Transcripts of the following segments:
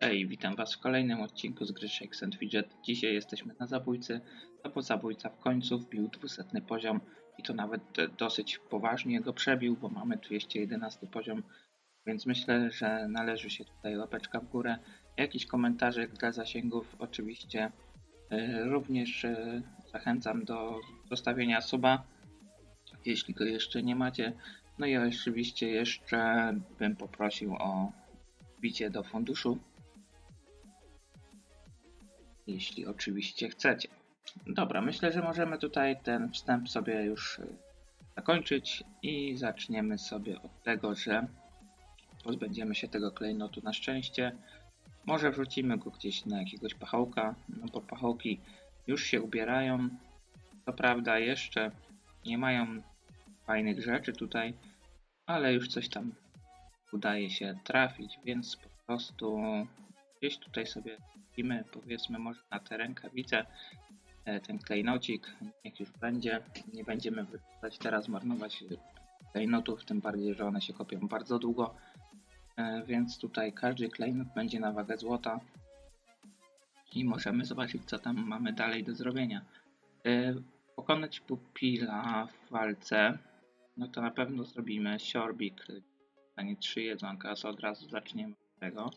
Hej, witam Was w kolejnym odcinku z gry Shakes and Fidget. Dzisiaj jesteśmy na zabójcy, no bo zabójca w końcu wbił 200 poziom i to nawet dosyć poważnie go przebił, bo mamy 211 poziom, więc myślę, że należy się tutaj łapeczka w górę. Jakiś komentarze dla zasięgów oczywiście. E, Również e, zachęcam do zostawienia suba, jeśli go jeszcze nie macie. No i oczywiście jeszcze bym poprosił o wbicie do funduszu jeśli oczywiście chcecie. Dobra, myślę, że możemy tutaj ten wstęp sobie już y, zakończyć i zaczniemy sobie od tego, że pozbędziemy się tego klejnotu na szczęście. Może wrzucimy go gdzieś na jakiegoś pachołka, no bo pachołki już się ubierają. Co prawda jeszcze nie mają fajnych rzeczy tutaj, ale już coś tam udaje się trafić, więc po prostu gdzieś tutaj sobie wrzucimy, powiedzmy może na tę rękawicę e, ten klejnocik, niech już będzie. Nie będziemy teraz, marnować klejnotów, tym bardziej, że one się kopią bardzo długo. E, Więc tutaj każdy klejnot będzie na wagę złota i możemy zobaczyć, co tam mamy dalej do zrobienia. E, Pokonać pupila w walce, no to na pewno zrobimy. Siorbik, stanie 3 jedzonka, to od razu zaczniemy od tego.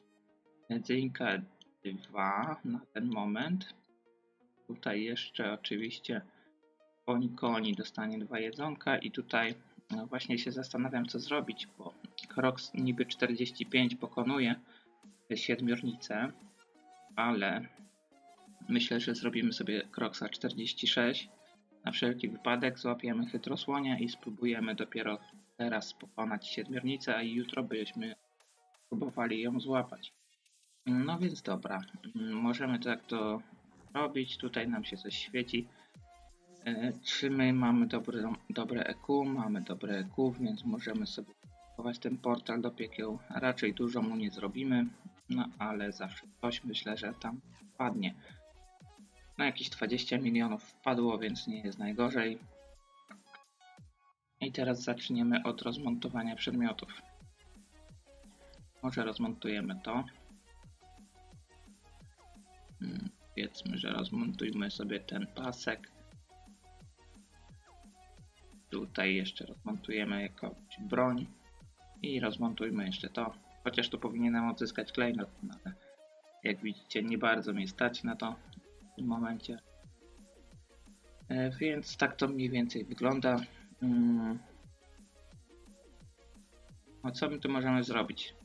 Jedzonka 2 na ten moment. Tutaj jeszcze oczywiście Koni Koni dostanie dwa jedzonka i tutaj no właśnie się zastanawiam co zrobić, bo Kroks niby 45 pokonuje te siedmiornice, ale myślę, że zrobimy sobie Kroksa 46. Na wszelki wypadek złapiemy chytrosłonia i spróbujemy dopiero teraz pokonać siedmiornicę, a jutro byśmy próbowali ją złapać. No więc dobra, możemy tak to robić. Tutaj nam się coś świeci. E, Czy my mamy dobre, dobre EQ? Mamy dobre EQ, więc możemy sobie kupować ten portal do piekieł. Raczej dużo mu nie zrobimy, no ale zawsze coś myślę, że tam wpadnie. No jakieś 20 milionów wpadło, więc nie jest najgorzej. I teraz zaczniemy od rozmontowania przedmiotów. Może rozmontujemy to. Powiedzmy, że rozmontujmy sobie ten pasek. Tutaj jeszcze rozmontujemy jakąś broń. I rozmontujmy jeszcze to. Chociaż tu powinienem odzyskać klejnot, no ale jak widzicie nie bardzo mnie stać na to w tym momencie. E, Więc tak to mniej więcej wygląda. Mm. A co my tu możemy zrobić?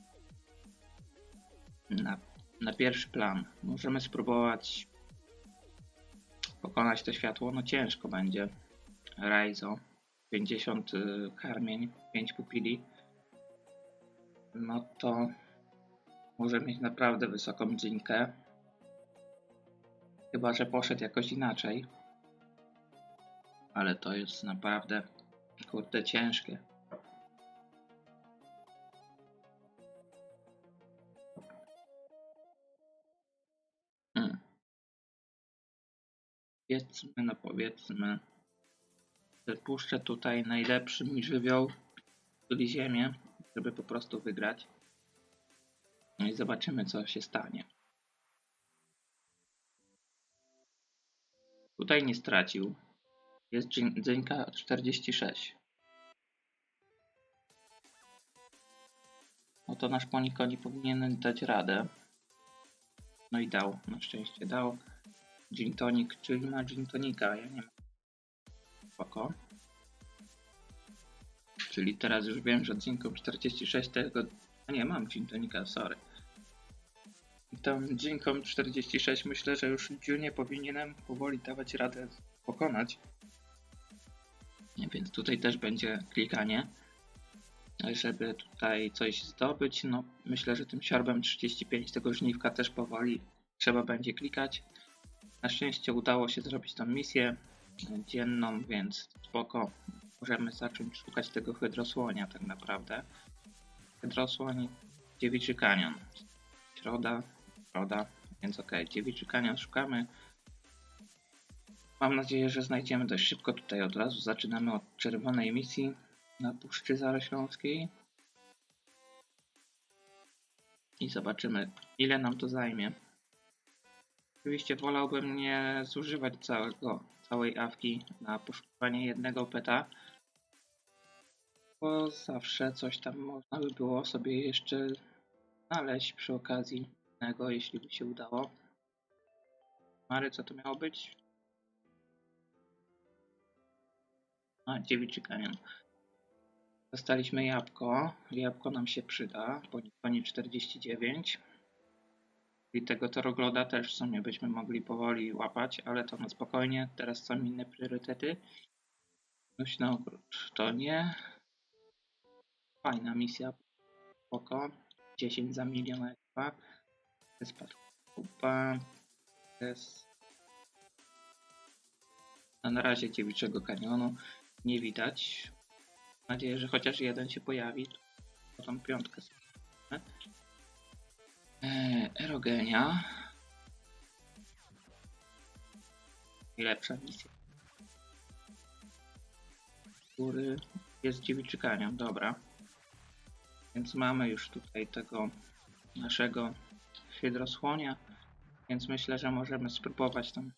Na na pierwszy plan. Możemy spróbować pokonać to światło. No ciężko będzie. Raizo. 50 y, karmień, 5 pupili. No to może mieć naprawdę wysoką dzinkę. Chyba, że poszedł jakoś inaczej. Ale to jest naprawdę kurde ciężkie. Powiedzmy, no powiedzmy, puszczę tutaj najlepszy mój żywioł, czyli ziemię, żeby po prostu wygrać. No i zobaczymy, co się stanie. Tutaj nie stracił. Jest dzin- dzynka 46. No to nasz Poniko nie powinien dać radę. No i dał, na szczęście dał. Gin tonic, czyli ma gin tonika, ja nie mam. Spoko. Czyli teraz już wiem, że z dzinką 46 tego... A nie, mam gin tonika, sorry. I tą dzinką 46 myślę, że już Junie powinienem powoli dawać radę pokonać. Więc tutaj też będzie klikanie żeby tutaj coś zdobyć. No, myślę, że tym siorbem 35 tego żniwka też powoli trzeba będzie klikać. Na szczęście udało się zrobić tą misję dzienną, więc spoko. Możemy zacząć szukać tego hydrosłonia tak naprawdę. Hydrosłoń, dziewiczy kanion. Środa, środa, więc ok, dziewiczy kanion szukamy. Mam nadzieję, że znajdziemy dość szybko tutaj od razu. Zaczynamy od czerwonej misji na Puszczy Zarośląskiej. i zobaczymy, ile nam to zajmie. Oczywiście wolałbym nie zużywać całego, całej awki na poszukiwanie jednego peta, bo zawsze coś tam można by było sobie jeszcze znaleźć przy okazji innego, jeśli by się udało. Mary, co to miało być? A, dziewiczy. Dostaliśmy jabłko. Jabłko nam się przyda, bo koni 49. I tego torogloda też w sumie byśmy mogli powoli łapać, ale to na spokojnie. Teraz są inne priorytety. Nośny ogród to nie. Fajna misja. Spoko. 10 za milion expa. Wyspa kupa. Jest. Na razie dziewiczego kanionu nie widać. Mam nadzieję, że chociaż jeden się pojawi. To tą piątkę sobie. Eee, erogenia. I lepsza misja. Góry jest dziewiczy kanion, dobra. Więc mamy już tutaj tego naszego hydrosłonia. Więc myślę, że możemy spróbować tą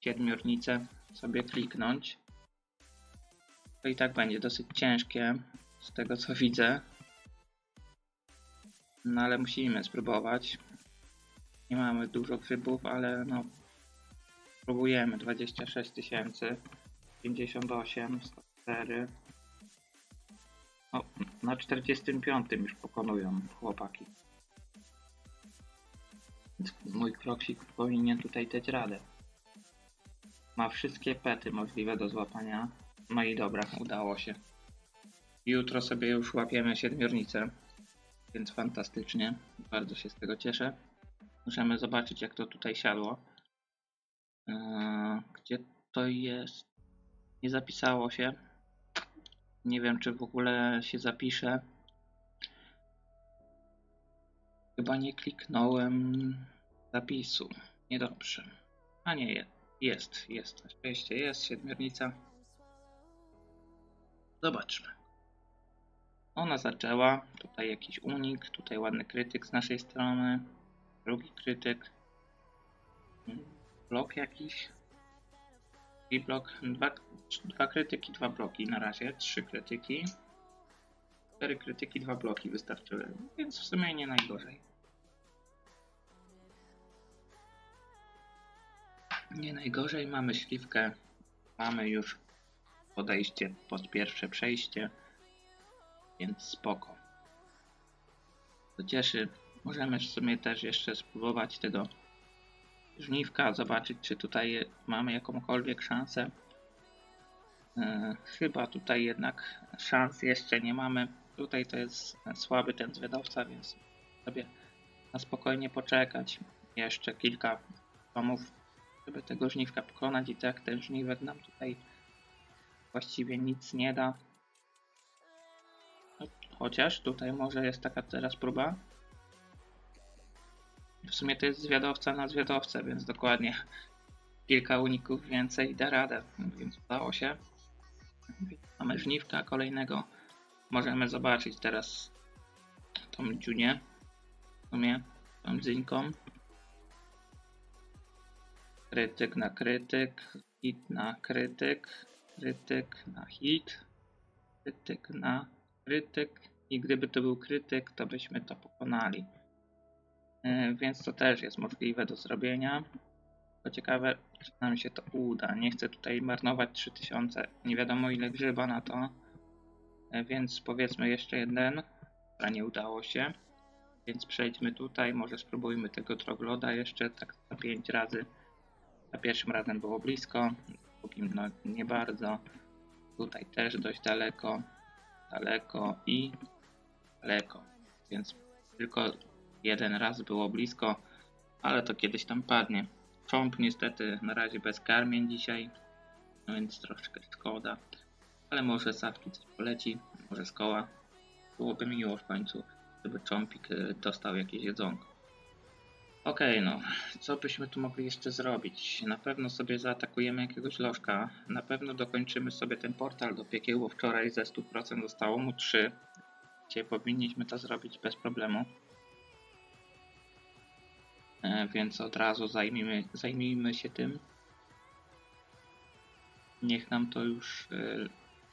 siedmiornicę sobie kliknąć. To i tak będzie dosyć ciężkie z tego co widzę. No ale musimy spróbować. Nie mamy dużo grzybów, ale no próbujemy. 26 tysięcy, 58, 104. O, na 45 już pokonują chłopaki. Więc mój kroksik powinien tutaj dać radę. Ma wszystkie pety możliwe do złapania. No i dobra, udało się. Jutro sobie już łapiemy siedmiornicę, więc fantastycznie. Bardzo się z tego cieszę. Możemy zobaczyć, jak to tutaj siadło. Eee, gdzie to jest? Nie zapisało się. Nie wiem, czy w ogóle się zapisze. Chyba nie kliknąłem zapisu. Niedobrze. A nie, je- jest, jest. Na szczęście jest siedmiornica. Zobaczmy. Ona zaczęła. Tutaj jakiś unik. Tutaj ładny krytyk z naszej strony. Drugi krytyk. Blok jakiś. I blok. Dwa, dwa krytyki, dwa bloki na razie. Trzy krytyki. Cztery krytyki, dwa bloki wystarczyły. Więc w sumie nie najgorzej. Nie najgorzej. Mamy śliwkę. Mamy już podejście pod pierwsze przejście, więc spoko. To cieszy. Możemy w sumie też jeszcze spróbować tego żniwka, zobaczyć czy tutaj mamy jakąkolwiek szansę. Yy, chyba tutaj jednak szans jeszcze nie mamy. Tutaj to jest słaby ten zwiadowca, więc sobie na spokojnie poczekać. Jeszcze kilka tomów, żeby tego żniwka pokonać i tak ten żniwek nam tutaj właściwie nic nie da. Chociaż tutaj może jest taka teraz próba. W sumie to jest zwiadowca na zwiadowcę, więc dokładnie kilka uników więcej da radę, więc udało się. Mamy żniwka kolejnego. Możemy zobaczyć teraz tą dziunię. W sumie tą dzynką. Krytyk na krytyk, hit na krytyk, krytyk na hit, krytyk na krytyk i gdyby to był krytyk, to byśmy to pokonali. Yy, Więc to też jest możliwe do zrobienia. To ciekawe, czy nam się to uda. Nie chcę tutaj marnować 3000, nie wiadomo ile grzyba na to. Yy, Więc powiedzmy jeszcze jeden, a nie udało się. Więc przejdźmy tutaj, może spróbujmy tego trogloda jeszcze tak za 5 razy. Za pierwszym razem było blisko, drugim no nie bardzo. Tutaj też dość daleko, daleko i daleko. Więc tylko jeden raz było blisko, ale to kiedyś tam padnie. Cząb niestety na razie bez karmień dzisiaj, no więc troszeczkę szkoda. Ale może sawki coś poleci, może z koła. Byłoby miło w końcu, gdyby cząpik y, dostał jakieś jedzonko. Okej, no, co byśmy tu mogli jeszcze zrobić? Na pewno sobie zaatakujemy jakiegoś lożka. Na pewno dokończymy sobie ten portal do piekieł, bo wczoraj ze 100% zostało mu 3. Dzisiaj powinniśmy to zrobić bez problemu. e, więc od razu zajmijmy, zajmijmy się tym. Niech nam to już e,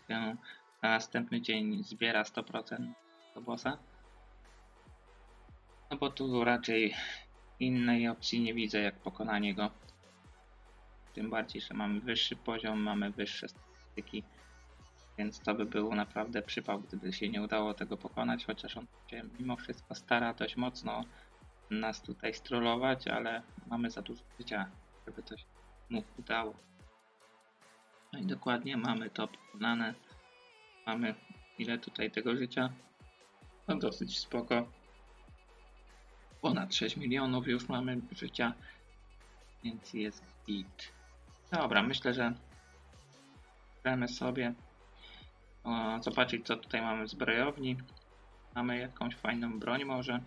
na następny dzień zbiera 100% do bossa. No bo tu raczej innej opcji nie widzę jak pokonanie go. Tym bardziej, że mamy wyższy poziom, mamy wyższe statystyki. Więc to by był naprawdę przypał, gdyby się nie udało tego pokonać, chociaż on się mimo wszystko stara dość mocno nas tutaj strollować, ale mamy za dużo życia, żeby to się mu udało. No i dokładnie mamy to pokonane. Mamy ile tutaj tego życia? No dosyć spoko. Ponad 6 milionów już mamy życia, więc jest git. Dobra, myślę, że możemy sobie zobaczyć co tutaj mamy w zbrojowni. Mamy jakąś fajną broń może.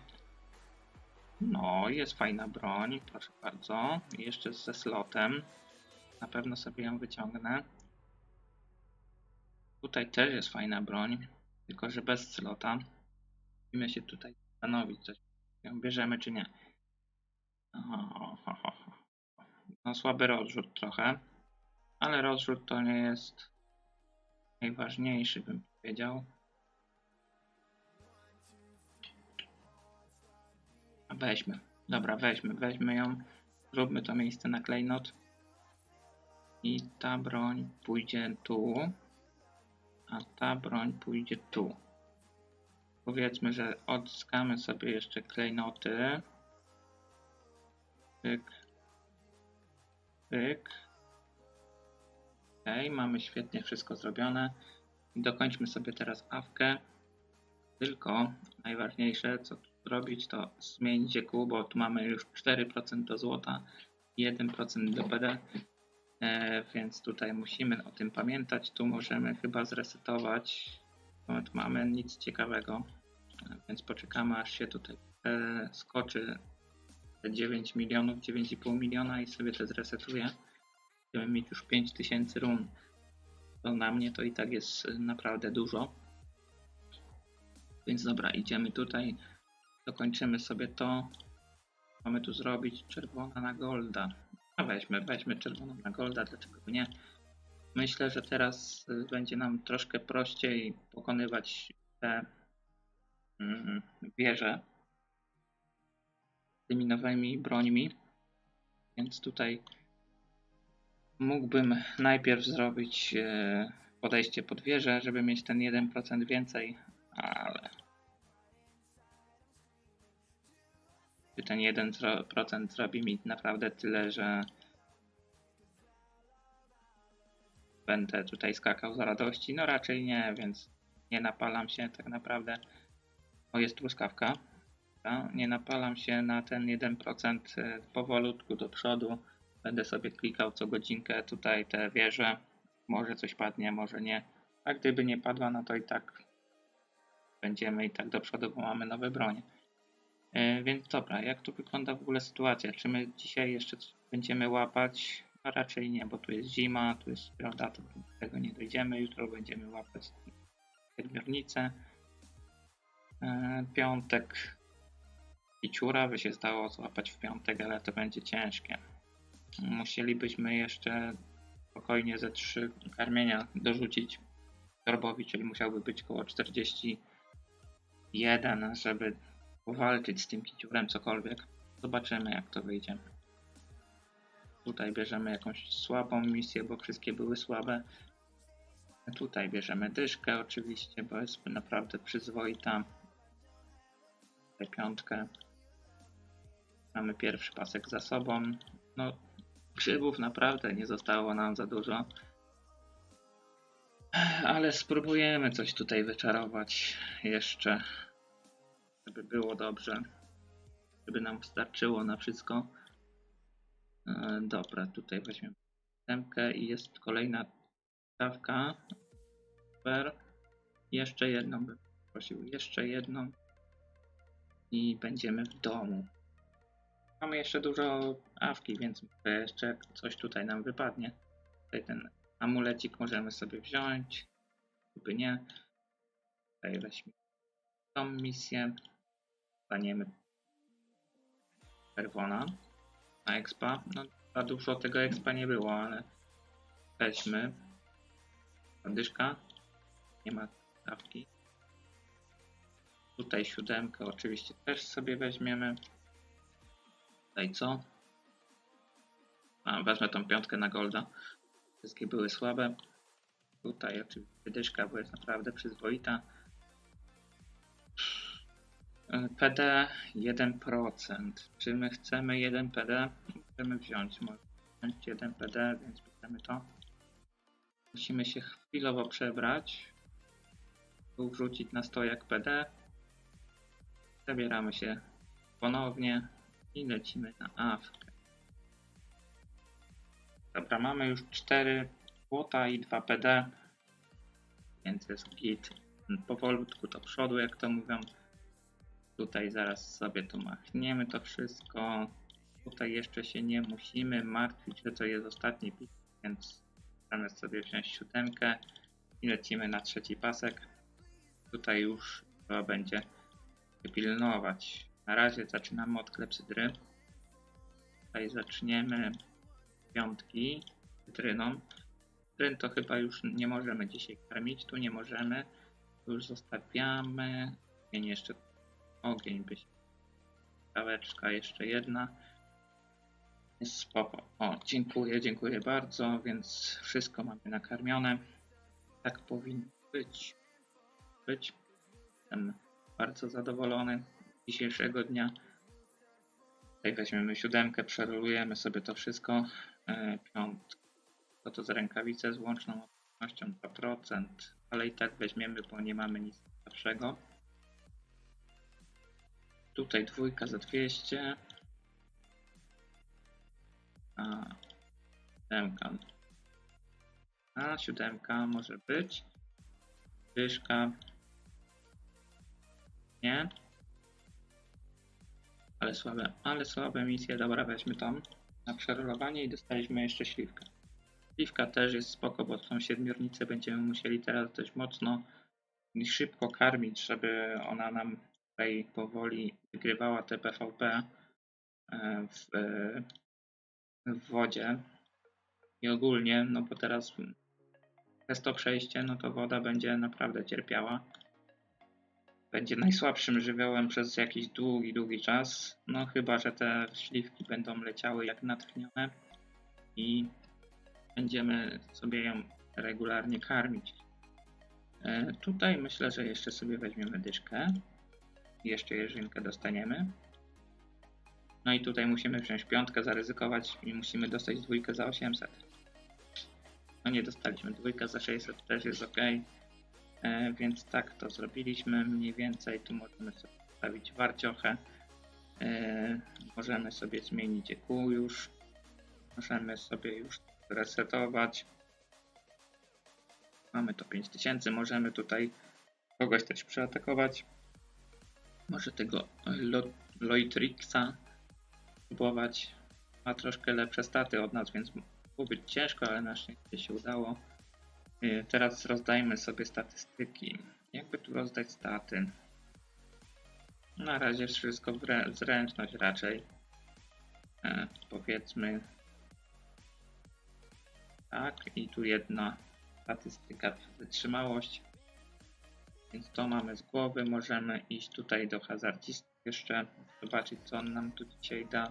No, jest fajna broń, proszę bardzo. Jeszcze ze slotem. Na pewno sobie ją wyciągnę. Tutaj też jest fajna broń, tylko że bez slota. Musimy się tutaj zastanowić, coś ją bierzemy czy nie. No słaby rozrzut trochę, ale rozrzut to nie jest najważniejszy, bym powiedział. A Weźmy. Dobra, weźmy, weźmy ją. Zróbmy to miejsce na klejnot. I ta broń pójdzie tu. A ta broń pójdzie tu. Powiedzmy, że odzyskamy sobie jeszcze klejnoty. Pyk. Pyk. Mamy świetnie wszystko zrobione. Dokończmy sobie teraz awkę. Tylko najważniejsze, co tu zrobić, to zmienić EQ, bo tu mamy już 4% do złota i 1% do PD. E, więc tutaj musimy o tym pamiętać. Tu możemy chyba zresetować. Bo tu mamy nic ciekawego. E, więc poczekamy aż się tutaj e, skoczy te 9 milionów, 9,5 miliona i sobie to zresetuje. Będziemy mieć już 5000 run. To na mnie to i tak jest naprawdę dużo. Więc dobra, idziemy tutaj. Dokończymy sobie to. Mamy tu zrobić czerwona na golda. A weźmy, weźmy czerwoną na golda, dlaczego nie? Myślę, że teraz y, będzie nam troszkę prościej pokonywać te mm, wieże tymi nowymi brońmi. Więc tutaj mógłbym najpierw zrobić e, podejście pod wieżę, żeby mieć ten 1% więcej, ale czy ten 1% zrobi mi naprawdę tyle, że będę tutaj skakał z radości? No raczej nie, więc nie napalam się tak naprawdę. O, jest truskawka. Nie napalam się na ten 1% y, powolutku do przodu. Będę sobie klikał co godzinkę tutaj te wieże. Może coś padnie, może nie. A gdyby nie padła, no to i tak będziemy i tak do przodu, bo mamy nowe bronie. E, Więc dobra, jak tu wygląda w ogóle sytuacja? Czy my dzisiaj jeszcze będziemy łapać? A raczej nie, bo tu jest zima, tu jest prawda, to do tego nie dojdziemy. Jutro będziemy łapać siedmiornicę. E, Piątek piciura by się zdało złapać w piątek, ale to będzie ciężkie. Musielibyśmy jeszcze spokojnie ze trzy karmienia dorzucić Torbowi, czyli musiałby być około 41, żeby powalczyć z tym kiciurem cokolwiek. Zobaczymy jak to wyjdzie. Tutaj bierzemy jakąś słabą misję, bo wszystkie były słabe. Tutaj bierzemy dyszkę oczywiście, bo jest naprawdę przyzwoita. Tutaj piątkę. Mamy pierwszy pasek za sobą. No, grzybów naprawdę nie zostało nam za dużo. Ale spróbujemy coś tutaj wyczarować jeszcze żeby było dobrze, żeby nam starczyło na wszystko. E, Dobra, tutaj weźmiemy temkę i jest kolejna stawka. Super. Jeszcze jedną bym prosił, jeszcze jedną i będziemy w domu. Mamy jeszcze dużo awki, więc jeszcze coś tutaj nam wypadnie. Tutaj ten amulecik możemy sobie wziąć, gdyby nie. Tutaj weźmy tą misję. Staniemy czerwona. na expa. No, za dużo tego expa nie było, ale weźmy. Dyszka. Nie ma stawki. Tutaj siódemkę oczywiście też sobie weźmiemy. Tutaj co? A, wezmę tą piątkę na golda. Wszystkie były słabe. Tutaj oczywiście dyszka, bo jest naprawdę przyzwoita. E, PD 1%. Czy my chcemy 1 PD? Możemy wziąć. Możemy wziąć 1 PD, więc bierzemy to. Musimy się chwilowo przebrać. Tu wrzucić na stojak PD. Zabieramy się ponownie i lecimy na awkę. Dobra, mamy już 4 złota i 2 PD, więc jest git powolutku do przodu, jak to mówią. Tutaj zaraz sobie tu machniemy to wszystko. Tutaj jeszcze się nie musimy martwić, że to jest ostatni pik, więc zamiast sobie wziąć siódemkę i lecimy na trzeci pasek. Tutaj już trzeba będzie pilnować. Na razie zaczynamy od klepsydry. Tutaj zaczniemy piątki cytryną. Cytryn to chyba już nie możemy dzisiaj karmić, tu nie możemy. Tu już zostawiamy. Ogień jeszcze, ogień by się. Kaweczka jeszcze jedna. Jest spoko. O, dziękuję, dziękuję bardzo, więc wszystko mamy nakarmione. Tak powinno być. Być. Jestem bardzo zadowolony dzisiejszego dnia. Tutaj weźmiemy siódemkę, przerolujemy sobie to wszystko. E, piątkę. To to z rękawicę z łączną odpornością 2%, ale i tak weźmiemy, bo nie mamy nic lepszego. Tutaj dwójka za 200. A, siódemka. A, siódemka może być. Dyszka. Nie. Ale słabe, ale słabe misje. Dobra, weźmy tą na przerolowanie i dostaliśmy jeszcze śliwkę. Śliwka też jest spoko, bo tą siedmiornicę będziemy musieli teraz dość mocno i szybko karmić, żeby ona nam tutaj powoli wygrywała te PvP e, w, e, w wodzie. I ogólnie, no bo teraz przez to przejście, no to woda będzie naprawdę cierpiała. Będzie najsłabszym żywiołem przez jakiś długi, długi czas. No chyba, że te śliwki będą leciały jak natchnione i będziemy sobie ją regularnie karmić. E, tutaj myślę, że jeszcze sobie weźmiemy dyszkę. Jeszcze jeżynkę dostaniemy. No i tutaj musimy wziąć piątkę, zaryzykować i musimy dostać dwójkę za 800. No nie dostaliśmy, dwójkę za 600 też jest ok. E, więc tak to zrobiliśmy mniej więcej. Tu możemy sobie wstawić warciochę. E, możemy sobie zmienić EQ już. Możemy sobie już resetować. Mamy to 5000. Możemy tutaj kogoś też przeatakować. Może tego Lo Loitrixa próbować. Ma troszkę lepsze staty od nas, więc było być ciężko, ale na szczęście się udało. Yy, Teraz rozdajmy sobie statystyki. Jakby tu rozdać staty? Na razie wszystko zręczność raczej. E, powiedzmy tak, i tu jedna statystyka wytrzymałość. Więc to mamy z głowy. Możemy iść tutaj do hazardzisty jeszcze, zobaczyć co on nam tu dzisiaj da.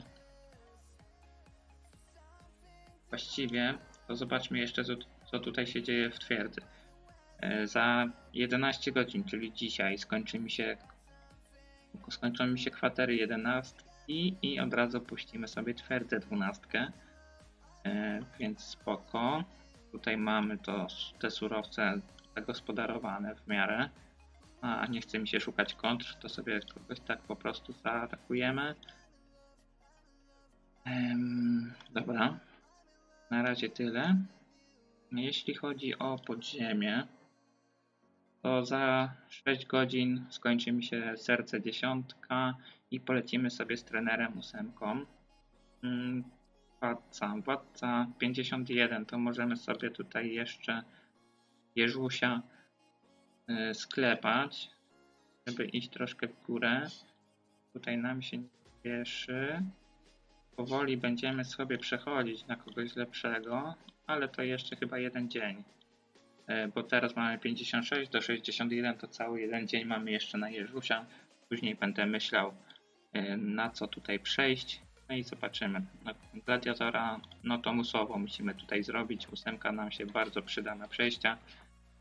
Właściwie to zobaczmy jeszcze co, co tutaj się dzieje w twierdzy. E, Za 11 godzin, czyli dzisiaj, skończy mi się, skończą mi się kwatery 11 i, i od razu puścimy sobie twierdzę 12. E, więc spoko. Tutaj mamy to, te surowce zagospodarowane w miarę. A nie chce mi się szukać kontr, to sobie kogoś tak po prostu zaatakujemy. Em, dobra. Na razie tyle. Jeśli chodzi o podziemie, to za 6 godzin skończy mi się serce dziesiątka i polecimy sobie z trenerem ósemką. Mm, Władca, władca 51, to możemy sobie tutaj jeszcze Jeżusia y, sklepać, żeby iść troszkę w górę. Tutaj nam się nie spieszy. Powoli będziemy sobie przechodzić na kogoś lepszego, ale to jeszcze chyba jeden dzień. E, Bo teraz mamy 56 do 61, to cały jeden dzień mamy jeszcze na Jeżusia. Później będę myślał, e, na co tutaj przejść. No i zobaczymy. No, gladiatora, no to musowo musimy tutaj zrobić. Ósemka nam się bardzo przyda na przejścia.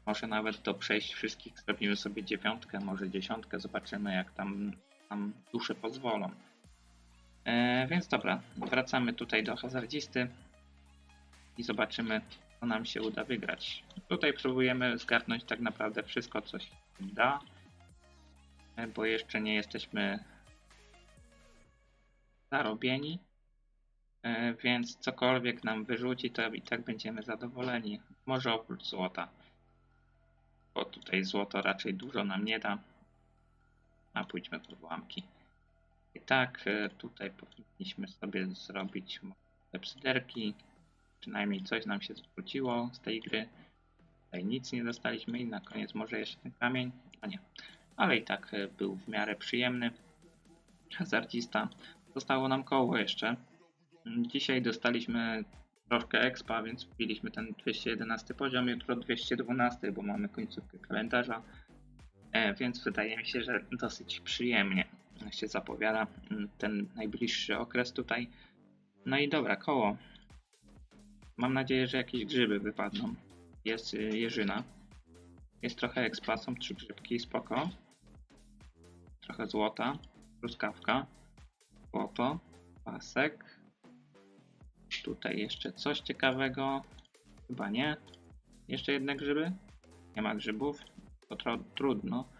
Może nawet do przejść wszystkich zrobimy sobie dziewiątkę, może dziesiątkę. Zobaczymy, jak tam, tam dusze pozwolą. E, więc dobra, wracamy tutaj do hazardzisty i zobaczymy, co nam się uda wygrać. Tutaj próbujemy zgarnąć tak naprawdę wszystko, co się da, e, bo jeszcze nie jesteśmy zarobieni, e, więc cokolwiek nam wyrzuci, to i tak będziemy zadowoleni. Może oprócz złota, bo tutaj złoto raczej dużo nam nie da. A pójdźmy po ułamki. I tak e, tutaj powinniśmy sobie zrobić te psyderki. Przynajmniej coś nam się zwróciło z tej gry. Tutaj nic nie dostaliśmy i na koniec może jeszcze ten kamień. A nie. Ale i tak e, był w miarę przyjemny. Hazardzista. Zostało nam koło jeszcze. Dzisiaj dostaliśmy troszkę expa, więc wbiliśmy ten 211 poziom, jutro 212, bo mamy końcówkę kalendarza. E, więc wydaje mi się, że dosyć przyjemnie się zapowiada mm, ten najbliższy okres tutaj. No i dobra, koło. Mam nadzieję, że jakieś grzyby wypadną. Jest y, jeżyna. Jest trochę expa, są trzy grzybki, spoko. Trochę złota, truskawka, złoto, pasek. Tutaj jeszcze coś ciekawego. Chyba nie. Jeszcze jedne grzyby? Nie ma grzybów. To trudno.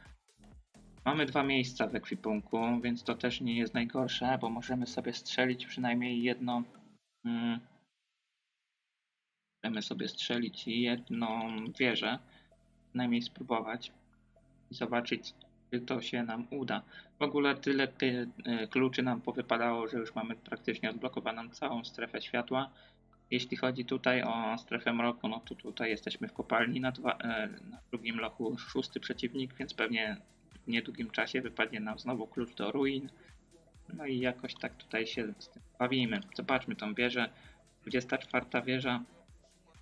Mamy dwa miejsca w ekwipunku, więc to też nie jest najgorsze, bo możemy sobie strzelić przynajmniej jedno. Mm, możemy sobie strzelić jedną wieżę, przynajmniej spróbować i zobaczyć, czy to się nam uda. W ogóle tyle ty, y, kluczy nam powypadało, że już mamy praktycznie odblokowaną całą strefę światła. Jeśli chodzi tutaj o strefę mroku, no to tutaj jesteśmy w kopalni na, dwa, e, na drugim lochu szósty przeciwnik, więc pewnie w niedługim czasie wypadnie nam znowu klucz do ruin. No i jakoś tak tutaj się z tym bawimy. Zobaczmy tą wieżę. 24 wieża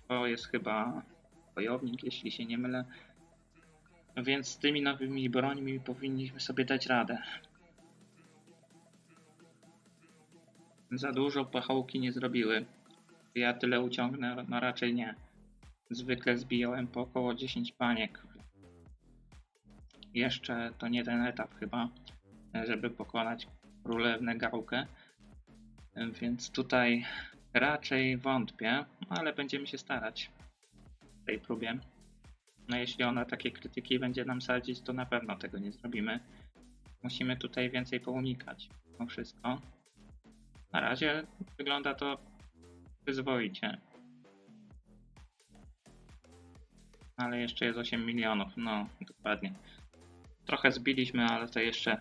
to jest chyba wojownik, jeśli się nie mylę. Więc z tymi nowymi brońmi powinniśmy sobie dać radę. Za dużo pachołki nie zrobiły. Ja tyle uciągnę, no raczej nie. Zwykle zbijałem po około 10 paniek. Jeszcze to nie ten etap chyba, żeby pokonać królewnę gałkę. Więc tutaj raczej wątpię, ale będziemy się starać w tej próbie. No jeśli ona takie krytyki będzie nam sadzić, to na pewno tego nie zrobimy. Musimy tutaj więcej pounikać. To wszystko. Na razie wygląda to przyzwoicie. Ale jeszcze jest 8 milionów, no dokładnie. Trochę zbiliśmy, ale to jeszcze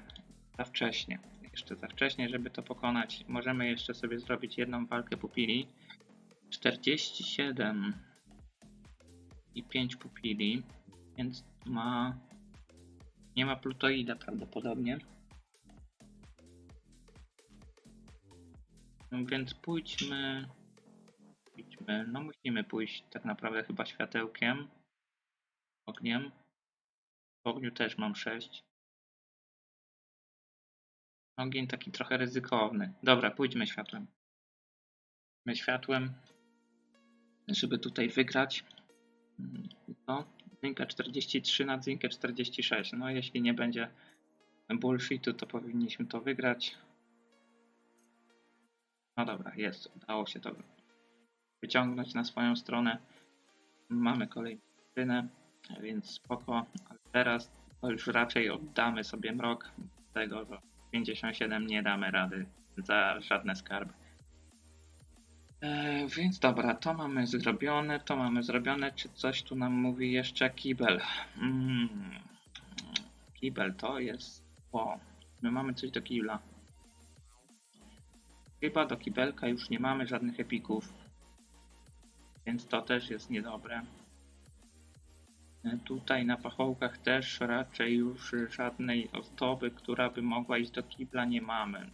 za wcześnie. Jeszcze za wcześnie, żeby to pokonać. Możemy jeszcze sobie zrobić jedną walkę pupili. 47 i 5 pupili, więc ma... Nie ma plutoida prawdopodobnie. No Więc pójdźmy... Pójdźmy... No musimy pójść tak naprawdę chyba światełkiem. Ogniem. Ogniu też mam 6. Ogień taki trochę ryzykowny. Dobra, pójdźmy światłem. My światłem, żeby tutaj wygrać. No, dynkę 43 na dynkę 46. No, jeśli nie będzie bullshitu, to powinniśmy to wygrać. No dobra, jest. Udało się to wyciągnąć na swoją stronę. Mamy kolejną rynę, więc spoko. Ale teraz to już raczej oddamy sobie mrok tego, że 57 nie damy rady za żadne skarby. E, więc dobra, to mamy zrobione, to mamy zrobione. Czy coś tu nam mówi jeszcze kibel? Mm, kibel to jest. O, my mamy coś do kibla. Chyba do kibelka już nie mamy żadnych epików. Więc to też jest niedobre. Tutaj na pachołkach też raczej już żadnej ozdoby, która by mogła iść do kibla, nie mamy.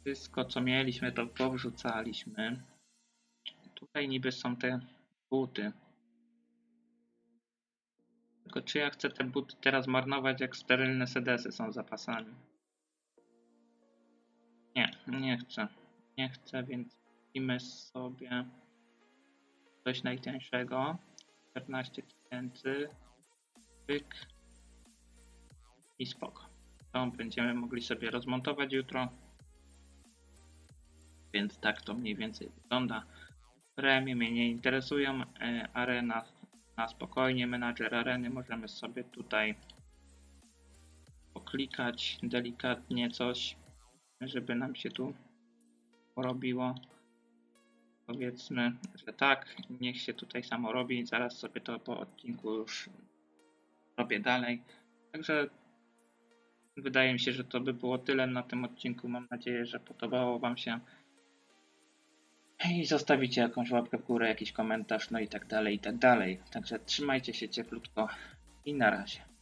Wszystko co mieliśmy to powrzucaliśmy. Tutaj niby są te buty. Tylko czy ja chcę te buty teraz marnować jak sterylne sedesy są zapasami? Nie, nie chcę. Nie chcę, więc kupimy sobie coś najtańszego. 14 tysięcy. Pyk. I spoko. To będziemy mogli sobie rozmontować jutro. Więc tak to mniej więcej wygląda. Premie mnie nie interesują. E, arena na spokojnie. Menadżer areny możemy sobie tutaj poklikać delikatnie coś, żeby nam się tu porobiło. Powiedzmy, że tak, niech się tutaj samo robi. Zaraz sobie to po odcinku już robię dalej. Także wydaje mi się, że to by było tyle na tym odcinku. Mam nadzieję, że podobało Wam się. I zostawicie jakąś łapkę w górę, jakiś komentarz, no i tak dalej, i tak dalej. Także trzymajcie się cieplutko i na razie.